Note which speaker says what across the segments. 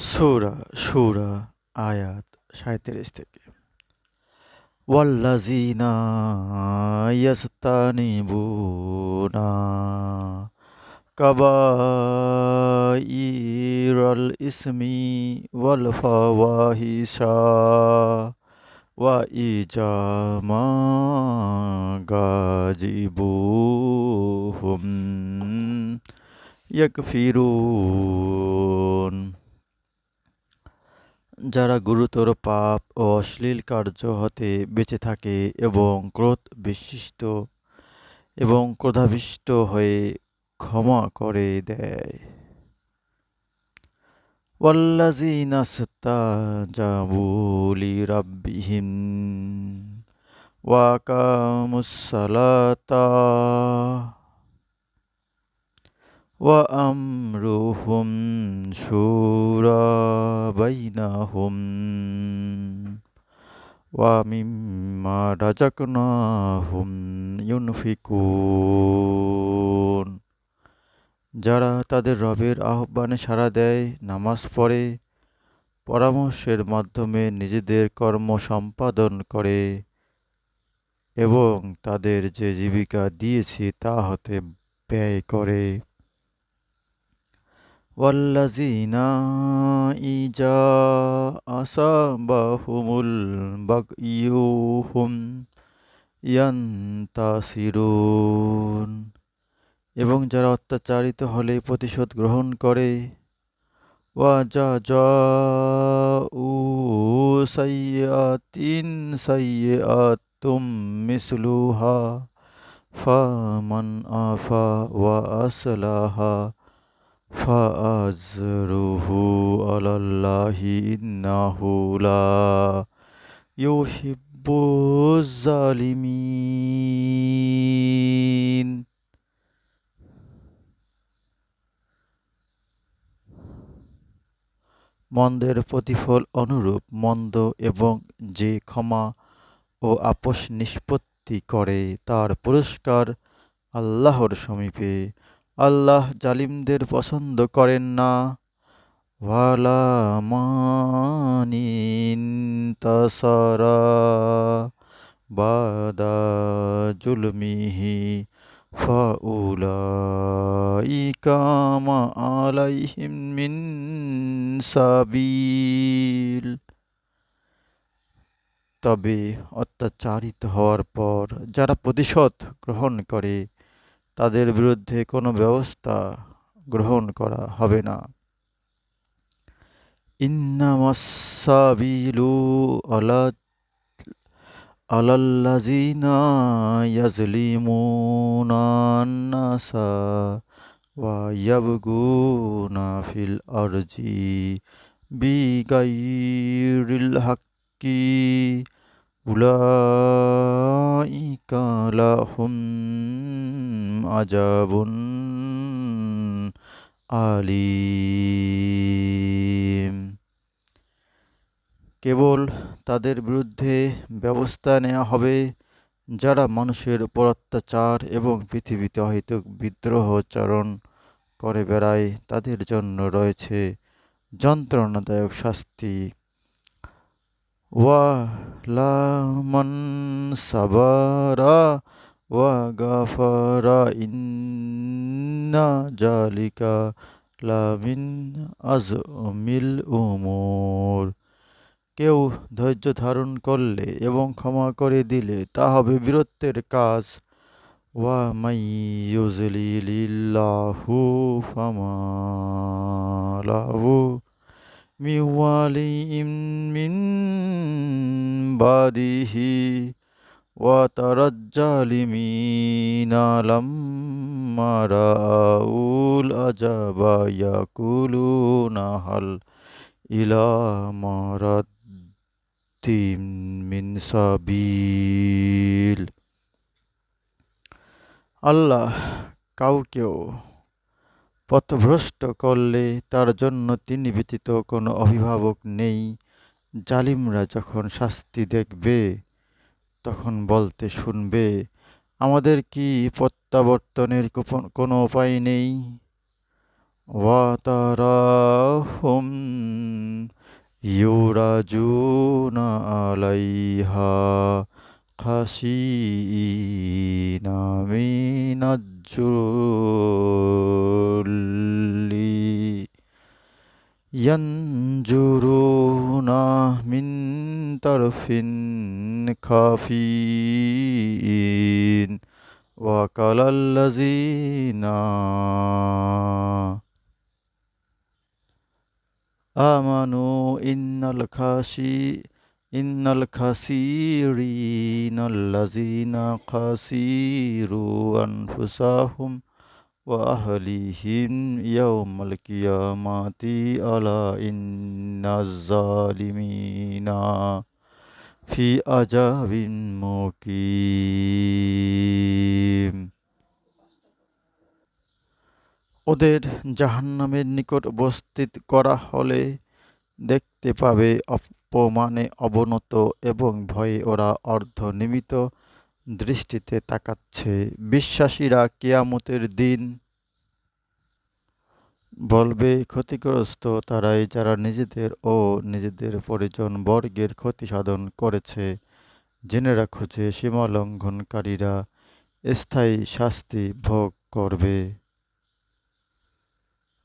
Speaker 1: সূরা শুরা আয়াত সাঁইত্রিশ থেকে। ওয়াল্লাযীনা ইয়াজতানিবুনা কাবাইরাল ইসমি ওয়াল ফাওয়াহিশা ওয়া ইজামা গাজিবুহুম ইয়াকফিরুন যারা গুরুতর পাপ ও অশ্লীল কার্য হতে বেঁচে থাকে এবং ক্রোধ বিশিষ্ট এবং ক্রোধাবিষ্ট হয়ে ক্ষমা করে দেয় والذين استجابوا لربهم وأقاموا الصلاة وأمرهم شورى بينهم ومما رزقناهم ينفقون যারা তাদের রবের আহ্বানে সাড়া দেয় নামাজ পড়ে পরামর্শের মাধ্যমে নিজেদের কর্ম সম্পাদন করে এবং তাদের যে জীবিকা দিয়েছি তা হতে ব্যয় করে والذين إذا أصابهم البغي هم ينتصرون এবং যারা অত্যাচারিত হলে প্রতিশোধ গ্রহণ করে ওয়াজা উ সাইয়াতিন সাইয়াতুম মিসলুহা ফামান আফা ওয়া আসলাহা ফাআজরুহু আলাল্লাহি ইন্নাহু লা ইউহিব্বুজ জালিমিন মন্দের প্রতিফল অনুরূপ মন্দ এবং যে ক্ষমা ও আপোষ নিষ্পত্তি করে, তার পুরস্কার আল্লাহর সমীপে আল্লাহ জালিমদের পছন্দ করেন না। বাদা জুলমিহি সাবিল। তবে অত্যাচারিত হওয়ার পর যারা প্রতিশোধ গ্রহণ করে তাদের বিরুদ্ধে কোনো ব্যবস্থা গ্রহণ করা হবে না। ইন্নামাসাবিলু আলা, আলাল্লাযিনা ইয়াজলিমুনা নাসা ওয়া ইয়াবগুনা ফিল আরজি বিগাইরিল হাক্কি, উলাইকা লাহুম আজাবুন আলিম। কেবল তাদের বিরুদ্ধে ব্যবস্থা নেওয়া হবে যারা মানুষের উপর অত্যাচার এবং পৃথিবীতে হয়তো বিদ্রোহচারণ করে বেড়ায়, তাদের জন্য রয়েছে যন্ত্রণাদায়ক শাস্তি। ওয়া লামান সাবারা গাফারা ইন্না জালিকা লামিন আজমিল উমুর কেউ ধৈর্য ধারণ করলে এবং ক্ষমা করে দিলে তা হবে বীরত্বের কাজ। ওয়া মাইয়ুজলিলিল্লাহু ফামালাহু মিওয়ালিম মিন বাদিহি তারাজ্জালিমিনা লাম্মা রাউল আজাবা ইয়াকুলুনা হাল ইলা মারাদ মিন সাবিল আল্লাহ কাউকেও পথভ্রষ্ট করলে তার জন্য তিনি ব্যতীত কোনো অভিভাবক নেই। জালিমরা যখন শাস্তি দেখবে তখন বলতে শুনবে আমাদের কি প্রত্যাবর্তনের কোনো উপায় নেই وتراهم يرجون عليها خشيعين من الذل ينظرون من طرف خفي وقال الذين آمنوا إن الخاسي إن الخاسرين الذين خسروا أنفسهم وأهليهم يوم القيامة ألا إن الظالمين ফি আজাবিন মুকিম ওদের জাহান্নামের নিকট উপস্থিত করা হলে দেখতে পাবে অপমানে অবনত এবং ভয়ে ওরা অর্ধনিমিত দৃষ্টিতে তাকাচ্ছে। বিশ্বাসীরা কেয়ামতের দিন বলবে, ক্ষতিগ্রস্ত তারাই যারা নিজেদের ও নিজেদের পরিজন বর্গের ক্ষতি সাধন করেছে। জেনে রাখো যে সীমা লঙ্ঘনকারীরা স্থায়ী শাস্তি ভোগ করবে।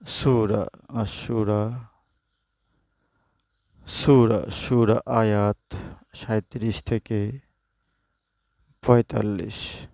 Speaker 1: সুরা আশুরা সুরা সুরা আয়াত সাঁত্রিশ থেকে পঁয়তাল্লিশ।